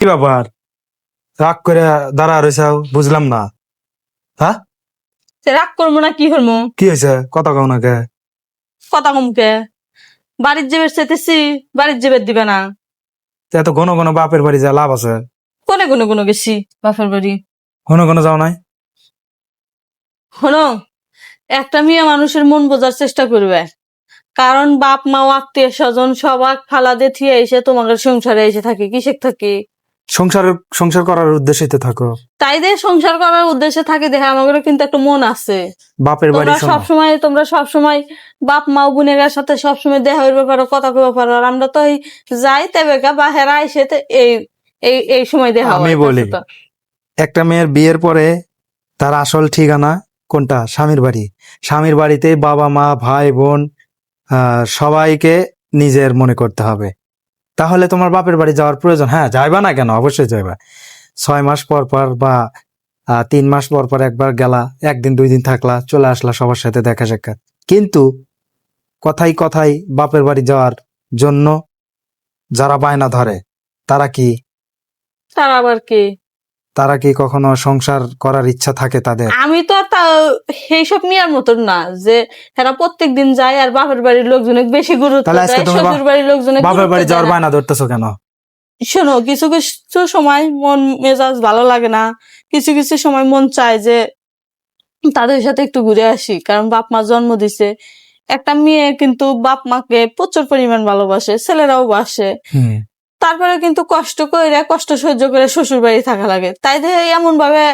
কি ব্যাপার? রাগ করে দাঁড়া রয়েছাও বুঝলাম না। হ্যাঁ? সে রাগ করব না কি করব? কি হয়েছে? কথা কও না কে? কথা কমকে বাড়ির জেবের চাইতেছি বাড়ির জেবের দিবে না। তো এত ঘন ঘন বাপের বাড়ি যা লাভ আছে। কোনে কোনে কোনো গেছি বাপের বাড়ি? ঘন ঘন যাও নাই? শোনো একটা মেয়ে মানুষের মন বোঝার চেষ্টা করবে। কারণ বাপ মা আত্মীয় স্বজন সবাক ফালা দিয়ে থিয়ে এসে তোমাদের সংসারে এসে থাকে কিসের থাকে? সংসার সংসার করার উদ্দেশ্যে তো থাকো। তাই দিয়ে সংসার করার উদ্দেশ্যে থাকে দেখে আমাদের কিন্তু একটা মন আছে। বাপের বাড়ি তোমরা শোনো। সবসময় তোমরা সবসময় বাপ মা ও বোনের সাথে সবসময় দেখা হইবে পারো কথা কইবে পারো। আর আমরা তো এই যাই তেবে বা হেরা এসে এই এই এই সময় দেখা আমি বলি। একটা মেয়ের বিয়ের পরে তার আসল ঠিকানা কোনটা? স্বামীর বাড়ি। স্বামীর বাড়িতে বাবা মা ভাই বোন আহ, সবাইকে নিজের মনে করতে হবে। তাহলে তোমার বাপের বাড়ি যাওয়ার প্রয়োজন। হ্যাঁ যাইবা না কেন? অবশ্যই যাইবা। ছয় মাস পর পর বা তিন মাস পর পর একবার গেলা, একদিন, দুই দিন থাকলা, চলে আসলা সবার সাথে দেখা সাক্ষাৎ। কিন্তু কথাই কথাই বাপের বাড়ি যাওয়ার জন্য যারা বায়না ধরে, তারা কি? তারা আবার কি? তারা কি কখনো সংসার করার ইচ্ছা থাকে তাদের? আমি তো আর তা সেইসব মেয়ের মতন না যে এরা প্রত্যেক দিন যায় আর বাপের বাড়ির লোকজনে বেশি গুরুত্ব তাহলে আজকে দেয় তুমি বা- শ্বশুর বাড়ির লোকজনে বাড়ি যাওয়ার বায়না ধরতেছো কেন? শোনো কিছু কিছু সময় মন মেজাজ ভালো লাগে না কিছু কিছু সময় মন চায় যে তাদের সাথে একটু ঘুরে আসি কারণ বাপ মা জন্ম দিছে একটা মেয়ে কিন্তু বাপ মাকে প্রচুর পরিমাণ ভালোবাসে ছেলেরাও বাসে। হুম। তারপরে কিন্তু কষ্ট করে কষ্ট সহ্য করে শ্বশুর বাড়ি থাকা লাগে। তাই এমন ভাবে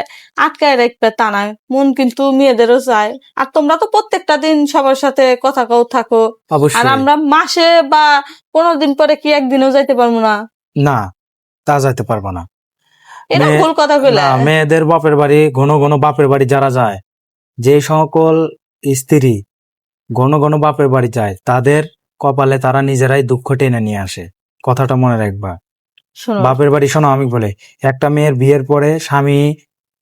আটকায় রাখবে তা না। মন কিন্তু মেয়েদেরও চায়। আর তোমরা তো প্রত্যেকটা দিন সবার সাথে কথা কও থাকো। আর আমরা মাসে বা পনেরো দিন পরে কি একদিনও যাইতে পারব না? না তা যাইতে পারব না। এটা ভুল কথা মেয়েদের বাপের বাড়ি ঘন ঘন বাপের বাড়ি যারা যায় যে সকল স্ত্রী ঘন ঘন বাপের বাড়ি যায় তাদের কপালে তারা নিজেরাই দুঃখ টেনে নিয়ে আসে। কথাটা মনে রাখবা। শোনো। বাপের বাড়ি শোনো আমি বলে একটা মেয়ের বিয়ের পরে স্বামী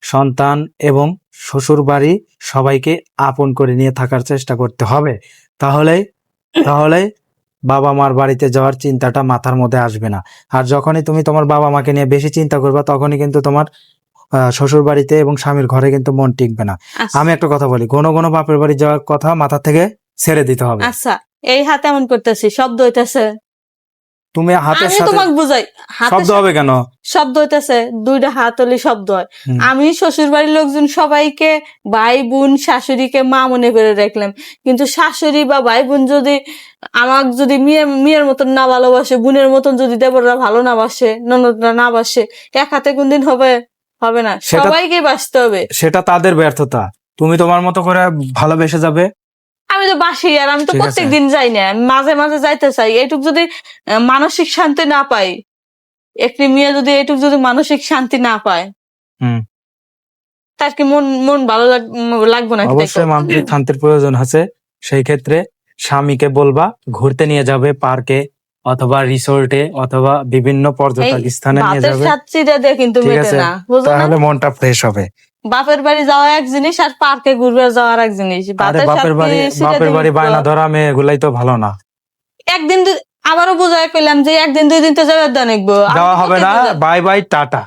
সন্তান এবং শ্বশুর বাড়ি সবাইকে আপন করে নিয়ে থাকার চেষ্টা করতে হবে। তাহলে তাহলে বাবা মার বাড়িতে যাওয়ার চিন্তাটা মাথার মধ্যে আসবে না। আর যখনই তুমি তোমার বাবা মাকে নিয়ে বেশি চিন্তা করবে তখনই কিন্তু তোমার শ্বশুর বাড়িতে এবং স্বামীর ঘরে কিন্তু মন টিকবে না। আচ্ছা, আমি একটা কথা বলি ঘন ঘন বাপের বাড়ি যাওয়ার কথা মাথা থেকে ছেড়ে দিতে হবে। আচ্ছা এই হাতে এমন করতেছি শব্দ হইতেছে। তুমি হাতের আমি সাথে তোমাকে বুঝাই। শব্দ হবে কেন? শব্দ হইতেছে দুইটা হাত হলে শব্দ হয়। আমি শ্বশুর বাড়ির লোকজন সবাইকে ভাই বোন শাশুড়িকে মা মনে করে রাখলাম কিন্তু শাশুড়ি বা ভাই বোন যদি আমাক যদি মেয়ের মেয়ের মতন না ভালোবাসে বোনের মতন যদি দেবররা ভালো না বাসে ননদরা না বাসে এক হাতে কোনদিন হবে হবে না। সবাইকে বাসতে হবে। সেটা তাদের ব্যর্থতা। তুমি তোমার মতো করে ভালোবেসে যাবে আমি তো বাসি আর আমি তো ঠিক প্রত্যেক দিন যাই না মাঝে মাঝে যাইতে চাই। এইটুক যদি মানসিক শান্তি না পাই একটি মেয়ে যদি এইটুক যদি মানসিক শান্তি না পায় তার কি মন মন ভালো লাগবে না অবশ্যই মানসিক শান্তির প্রয়োজন আছে। সেই ক্ষেত্রে স্বামীকে বলবা ঘুরতে নিয়ে যাবে পার্কে অথবা রিসোর্টে অথবা বিভিন্ন পর্যটক স্থানে নিয়ে যাবে। কিন্তু তাহলে মনটা ফ্রেশ হবে। বাপের বাড়ি যাওয়া এক জিনিস আর পার্কে ঘুরবে যাওয়ার এক জিনিস। বাপের বাড়ি বাপের বাড়ি বায়না ধরা মেয়ে এগুলাই তো ভালো না। একদিন আবারও বোঝায় পেলাম যে একদিন দুই দিন তো যাবে দেখব দেওয়া হবে না। Bye bye tata.